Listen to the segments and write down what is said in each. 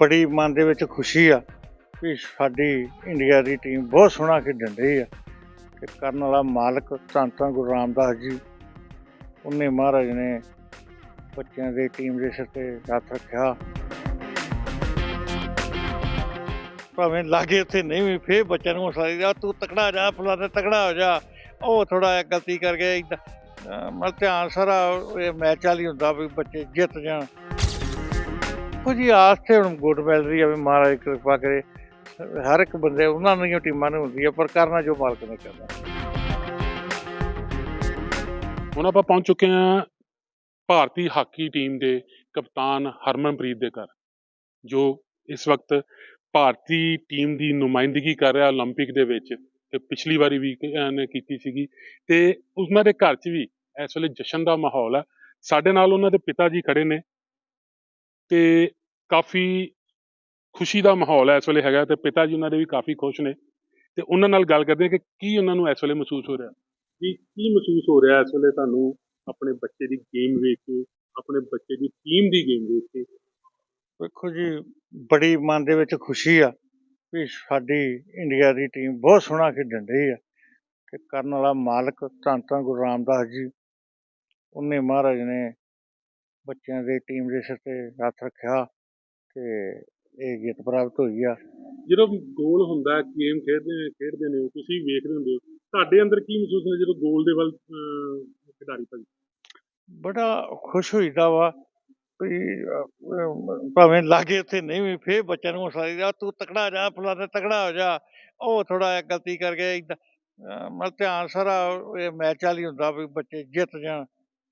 ਬੜੀ ਮਨ ਦੇ ਵਿੱਚ ਖੁਸ਼ੀ ਆ ਵੀ ਸਾਡੀ ਇੰਡੀਆ ਦੀ ਟੀਮ ਬਹੁਤ ਸੋਹਣਾ ਖੇਡਣ ਰਹੀ ਆ। ਤੇ ਕਰਨ ਵਾਲਾ ਮਾਲਕ ਧੰਨ ਧੰਨ ਗੁਰੂ ਰਾਮਦਾਸ ਜੀ, ਉਹਨੇ ਮਹਾਰਾਜ ਨੇ ਬੱਚਿਆਂ ਦੀ ਟੀਮ ਦੇ ਸਿਰ ਤੇ ਹੱਥ ਰੱਖਿਆ। ਭਾਵੇਂ ਲਾਗੇ ਉੱਥੇ ਨਹੀਂ ਵੀ, ਫੇਰ ਬੱਚਿਆਂ ਨੂੰ ਹੌਸਲਾ ਦਿੱਤਾ, ਤੂੰ ਤਕੜਾ ਜਾ, ਫਲਾਣਾ ਤਕੜਾ ਹੋ ਜਾ। ਉਹ ਥੋੜਾ ਜਿਹਾ ਗਲਤੀ ਕਰ ਗਿਆ ਇਦਾਂ ਮਤਲਬ ਧਿਆਨ ਸਾਰਾ ਇਹ ਮੈਚ ਵਾਲੀ ਹੁੰਦਾ ਵੀ ਬੱਚੇ ਜਿੱਤ ਜਾਣ। ਕੁਝ ਹੀ ਆਸ ਤੇ ਹੁਣ ਗੁੱਡ ਮਿਲ ਰਹੀ ਆ ਵੀ ਮਹਾਰਾਜ ਕਿਰਪਾ ਕਰੇ ਹਰ ਇੱਕ ਬੰਦੇ ਉਹਨਾਂ ਦੀਆਂ ਟੀਮਾਂ ਨੂੰ ਹੁੰਦੀ ਆ ਪਰ ਕਰਨਾ ਜੋ ਮਾਲਕ ਨੇ ਕਰਨਾ ਹੁਣ ਆਪਾਂ ਪਹੁੰਚ ਚੁੱਕੇ ਹਾਂ ਭਾਰਤੀ ਹਾਕੀ ਟੀਮ ਦੇ ਕਪਤਾਨ ਹਰਮਨਪ੍ਰੀਤ ਦੇ ਘਰ ਜੋ ਇਸ ਵਕਤ ਭਾਰਤੀ ਟੀਮ ਦੀ ਨੁਮਾਇੰਦਗੀ ਕਰ ਰਿਹਾ 올림픽 ਦੇ ਵਿੱਚ ਤੇ ਪਿਛਲੀ ਵਾਰੀ ਵੀ ਕ- ਅਹ ਨੇ ਕੀਤੀ ਸੀਗੀ ਤੇ ਉਹਨਾਂ ਦੇ ਘਰ 'ਚ ਵੀ ਇਸ ਵੇਲੇ ਜਸ਼ਨ ਦਾ ਮਾਹੌਲ ਹੈ ਸਾਡੇ ਨਾਲ ਉਹਨਾਂ ਦੇ ਪਿਤਾ ਜੀ ਖੜੇ ਨੇ ਤੇ ਕਾਫੀ ਖੁਸ਼ੀ ਦਾ ਮਾਹੌਲ ਹੈ ਇਸ ਵੇਲੇ ਹੈਗਾ ਤੇ ਪਿਤਾ ਜੀ ਉਹਨਾਂ ਦੇ ਵੀ ਕਾਫੀ ਖੁਸ਼ ਨੇ ਤੇ ਉਹਨਾਂ ਨਾਲ ਗੱਲ ਕਰਦੇ ਹਾਂ ਕਿ ਕੀ ਉਹਨਾਂ ਨੂੰ ਇਸ ਵੇਲੇ ਮਹਿਸੂਸ ਹੋ ਰਿਹਾ। ਕੀ ਕੀ ਮਹਿਸੂਸ ਹੋ ਰਿਹਾ ਇਸ ਵੇਲੇ ਤੁਹਾਨੂੰ ਆਪਣੇ ਬੱਚੇ ਦੀ ਗੇਮ ਵੇਖ ਕੇ, ਆਪਣੇ ਬੱਚੇ ਦੀ ਟੀਮ ਦੀ ਗੇਮ ਵੇਖ ਕੇ? ਵੇਖੋ ਜੀ, ਬੜੀ ਮਨ ਦੇ ਵਿੱਚ ਖੁਸ਼ੀ ਆ ਵੀ ਸਾਡੀ ਇੰਡੀਆ ਦੀ ਟੀਮ ਬਹੁਤ ਸੋਹਣਾ ਖੇਡਣ ਰਹੀ ਆ ਤੇ ਕਰਨ ਵਾਲਾ ਮਾਲਕ ਧੰਨ ਧੰਨ ਗੁਰੂ ਰਾਮਦਾਸ ਜੀ। ਉਹਨੇ ਮਹਾਰਾਜ ਨੇ ਬੱਚਿਆਂ ਦੀ ਟੀਮ ਦੇ ਸਿਰ ਤੇ ਹੱਥ ਰੱਖਿਆ ਤੇ ਇਹ ਜਿੱਤ ਪ੍ਰਾਪਤ ਹੋਈ ਆ। ਜਦੋਂ ਗੋਲ ਹੁੰਦਾ ਹੈ ਗੇਮ ਖੇਡਦੇ ਨੇ ਖੇਡਦੇ ਨੇ ਤੁਸੀਂ ਵੇਖਦੇ ਹੁੰਦੇ ਹੋ ਤੁਹਾਡੇ ਅੰਦਰ ਕੀ ਮਹਿਸੂਸ ਹੁੰਦਾ ਜਦੋਂ ਗੋਲ ਦੇ ਵੱਲ ਅਹ, ਖਿਡਾਰੀ ਭੱਜ ਬੜਾ ਖੁਸ਼ ਹੋਈਦਾ ਵਾ ਵੀ ਅਹ, ਅਹ, ਭਾਵੇਂ ਲਾਗੇ ਉੱਥੇ ਨਹੀਂ ਵੀ ਫੇਰ ਬੱਚਿਆਂ ਨੂੰ ਹੌਸਲਾ ਦਿੱਤਾ ਤੂੰ ਤਕੜਾ ਜਾ ਫਲਾਣਾ ਤਕੜਾ ਹੋ ਜਾ ਉਹ ਥੋੜਾ ਜਿਹਾ ਗਲਤੀ ਕਰ ਗਿਆ ਇਦਾਂ ਮਤਲਬ ਧਿਆਨ ਸਾਰਾ ਇਹ ਮੈਚ ਵਾਲੀ ਹੁੰਦਾ ਵੀ ਬੱਚੇ ਜਿੱਤ ਜਾਣ।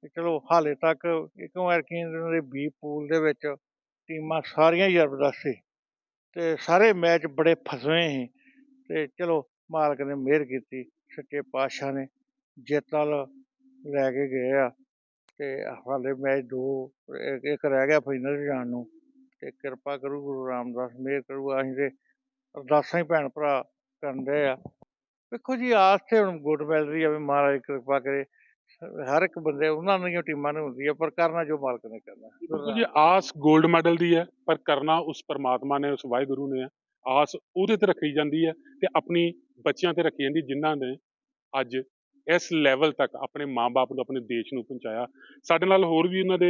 ਤੇ ਚਲੋ ਹਾਲੇ ਤੱਕ ਇੱਕ ਵਾਰ ਕੀ ਦੇ ਬੀ ਪੂਲ ਦੇ ਵਿੱਚ ਟੀਮਾਂ ਸਾਰੀਆਂ ਹੀ ਜ਼ਬਰਦਸਤ ਸੀ ਤੇ ਸਾਰੇ ਮੈਚ ਬੜੇ ਫਸਵੇਂ ਸੀ ਤੇ ਚਲੋ ਮਾਲਕ ਨੇ ਮਿਹਰ ਕੀਤੀ, ਸੱਚੇ ਪਾਤਸ਼ਾਹ ਨੇ ਜਿੱਤ ਵੱਲ ਲੈ ਕੇ ਗਏ ਆ ਤੇ ਹਾਲੇ ਮੈਚ ਦੋ, ਇੱਕ ਰਹਿ ਗਿਆ ਫਾਈਨਲ ਜਾਣ ਨੂੰ ਤੇ ਕਿਰਪਾ ਕਰੂ ਗੁਰੂ ਰਾਮਦਾਸ, ਮਿਹਰ ਕਰੂ, ਅਸੀਂ ਤੇ ਅਰਦਾਸਾਂ ਹੀ ਭੈਣ ਭਰਾ ਕਰਨ ਦੇ ਆ। ਵੇਖੋ ਜੀ, ਆਸ ਤੇ ਹੁਣ ਗੁੱਡ ਮਿਲ ਰਹੀ ਆ ਵੀ ਮਹਾਰਾਜ ਕਿਰਪਾ ਕਰੇ। ਹਰ ਇੱਕ ਬੰਦੇ, ਉਹਨਾਂ ਦੀਆਂ ਟੀਮਾਂ ਨੂੰ ਹੁੰਦੀ ਹੈ ਪਰ ਕਰਨਾ ਜੋ ਮਾਲਕ ਨੇ ਕਰਨਾ। ਬਿਲਕੁਲ ਜੀ, ਆਸ 골ਡ ਮੈਡਲ ਦੀ ਹੈ, ਪਰ ਕਰਨਾ ਉਸ ਪਰਮਾਤਮਾ ਨੇ, ਉਸ ਵਾਹਿਗੁਰੂ ਨੇ ਹੈ। ਆਸ ਉਹਦੇ ਤੇ ਰੱਖੀ ਜਾਂਦੀ ਹੈ ਤੇ ਆਪਣੀ ਬੱਚਿਆਂ ਤੇ ਰੱਖੀ ਜਾਂਦੀ, ਜਿਨ੍ਹਾਂ ਨੇ ਅੱਜ ਇਸ ਲੈਵਲ ਤੱਕ ਆਪਣੇ ਮਾਪੇ ਨੂੰ ਆਪਣੇ ਦੇਸ਼ ਨੂੰ ਪਹੁੰਚਾਇਆ। ਸਾਡੇ ਨਾਲ ਹੋਰ ਵੀ ਉਹਨਾਂ ਦੇ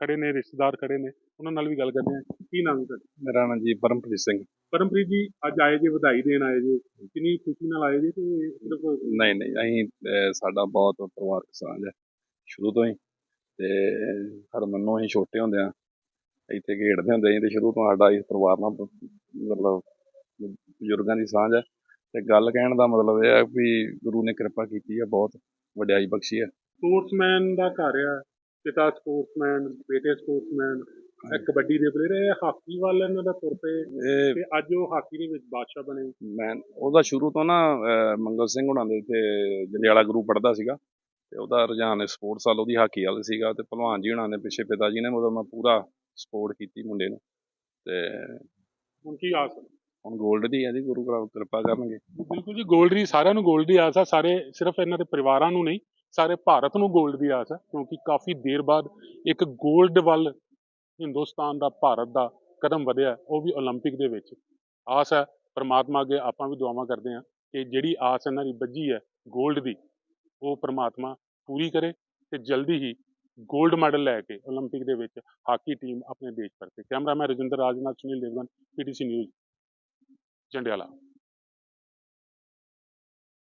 ਖੜੇ ਨੇ ਰਿਸ਼ਤੇਦਾਰ ਖੜੇ ਨੇ। ਉਹਨਾਂ ਨਾਲ ਵੀ ਗੱਲ ਕਰਦੇ ਹਾਂ। ਕੀ ਨਾਮ ਹੈ ਤੁਹਾਡਾ? ਮੇਰਾ ਨਾਮ ਜੀ ਪਰਮਪ੍ਰੀਤ ਸਿੰਘ। ਪਰਮਪ੍ਰੀਤ ਜੀ ਅੱਜ ਆਏ ਜੇ ਵਧਾਈ ਦੇਣ ਆਏ ਜੇ। ਕਿੰਨੀ ਖੁਸ਼ੀ ਨਾਲ ਆਏ ਜੇ ਤੇ ਸਿਰਫ ਨਹੀਂ ਨਹੀਂ ਅਸੀਂ ਸਾਡਾ ਬਹੁਤ ਪਰਿਵਾਰਕ ਸਾਂਝ ਹੈ। ਸ਼ੁਰੂ ਤੋਂ ਹੀ। ਤੇ ਹਰਮਨ ਅਸੀਂ ਛੋਟੇ ਹੁੰਦੇ ਆ ਇੱਥੇ ਖੇਡਦੇ ਹੁੰਦੇ ਸੀ ਤੇ ਸ਼ੁਰੂ ਤੋਂ ਸਾਡਾ ਇਸ ਪਰਿਵਾਰ ਨਾਲ ਮਤਲਬ ਬਜ਼ੁਰਗਾਂ ਦੀ ਸਾਂਝ ਹੈ। ਤੇ ਗੱਲ ਕਹਿਣ ਦਾ ਮਤਲਬ ਇਹ ਹੈ ਵੀ ਗੁਰੂ ਨੇ ਕਿਰਪਾ ਕੀਤੀ ਹੈ ਬਹੁਤ ਵਡਿਆਈ ਬਖਸ਼ੀ ਹੈ ਸਪੋਰਟਸਮੈਨ ਦਾ ਘਰ ਆ ਪਿਤਾ ਸਪੋਰਟਸਮੈਨ ਬੇਟੇ ਸਪੋਰਟਸਮੈਨ ਕਬੱਡੀ ਦੇ ਪਲੇਅਰ ਇਹ ਹਾਕੀ ਵੱਲ ਇਹਨਾਂ ਦਾ ਤੁਰ ਪਏ ਤੇ ਅੱਜ ਉਹ ਹਾਕੀ ਦੇ ਵਿੱਚ ਬਾਦਸ਼ਾਹ ਬਣੇ ਮੈਂ ਉਹਦਾ ਸ਼ੁਰੂ ਤੋਂ ਨਾ ਮੰਗਲ ਸਿੰਘ ਹੁਣਾਂ ਦੇ ਇੱਥੇ ਜੰਡਿਆਲਾ ਗਰੁੱਪ ਪੜਦਾ ਸੀਗਾ ਤੇ ਉਹਦਾ ਰੁਝਾਨ ਸਪੋਰਟਸ ਵੱਲ ਉਹਦੀ ਹਾਕੀ ਵੱਲ ਸੀਗਾ ਤੇ ਭਲਵਾਨ ਜੀ ਹੁਣਾਂ ਨੇ ਪਿੱਛੇ ਪਿਤਾ ਜੀ ਨੇ ਮਤਲਬ ਮੈਂ ਪੂਰਾ ਸਪੋਰਟ ਕੀਤੀ ਮੁੰਡੇ ਨੂੰ ਤੇ ਹੁਣ ਕੀ ਆਸ ਹੈ? ਹੁਣ ਗੋਲਡ ਦੀ ਆ ਜੀ, ਗੁਰੂ ਗ੍ਰੰਥ ਕਿਰਪਾ ਕਰਨਗੇ। ਬਿਲਕੁਲ ਜੀ ਗੋਲਡ ਦੀ ਸਾਰਿਆਂ ਨੂੰ ਗੋਲਡ ਦੀ ਆਸ ਆ, ਸਾਰੇ ਸਿਰਫ ਇਹਨਾਂ ਦੇ ਪਰਿਵਾਰਾਂ ਨੂੰ ਨਹੀਂ, ਸਾਰੇ ਭਾਰਤ ਨੂੰ ਗੋਲਡ ਦੀ ਆਸ ਆ, ਕਿਉਂਕਿ ਕਾਫੀ ਦੇਰ ਬਾਅਦ ਇੱਕ ਗੋਲਡ ਵੱਲ ਹਿੰਦੁਸਤਾਨ ਦਾ, ਭਾਰਤ ਦਾ ਕਦਮ ਵਧਿਆ, ਉਹ ਵੀ 올림픽 ਦੇ ਵਿੱਚ। ਆਸ ਹੈ ਪਰਮਾਤਮਾ ਅੱਗੇ ਆਪਾਂ ਵੀ ਦੁਆਵਾਂ ਕਰਦੇ ਹਾਂ ਕਿ ਜਿਹੜੀ ਆਸ ਇਹਨਾਂ ਦੀ ਬੱਝੀ ਹੈ ਗੋਲਡ ਦੀ, ਉਹ ਪਰਮਾਤਮਾ ਪੂਰੀ ਕਰੇ ਤੇ ਜਲਦੀ ਹੀ ਗੋਲਡ ਮੈਡਲ ਲੈ ਕੇ 올림픽 ਦੇ ਵਿੱਚ ਹਾਕੀ ਟੀਮ ਆਪਣੇ ਦੇਸ਼ ਪਰਤੇ ਕੈਮਰਾਮੈਨ ਰਜਿੰਦਰ ਰਾਜ ਨਾਲ ਸੁਨੀਲ ਦੇਵਗਨ ਪੀਟੀਸੀ ਨਿਊਜ਼ 先别来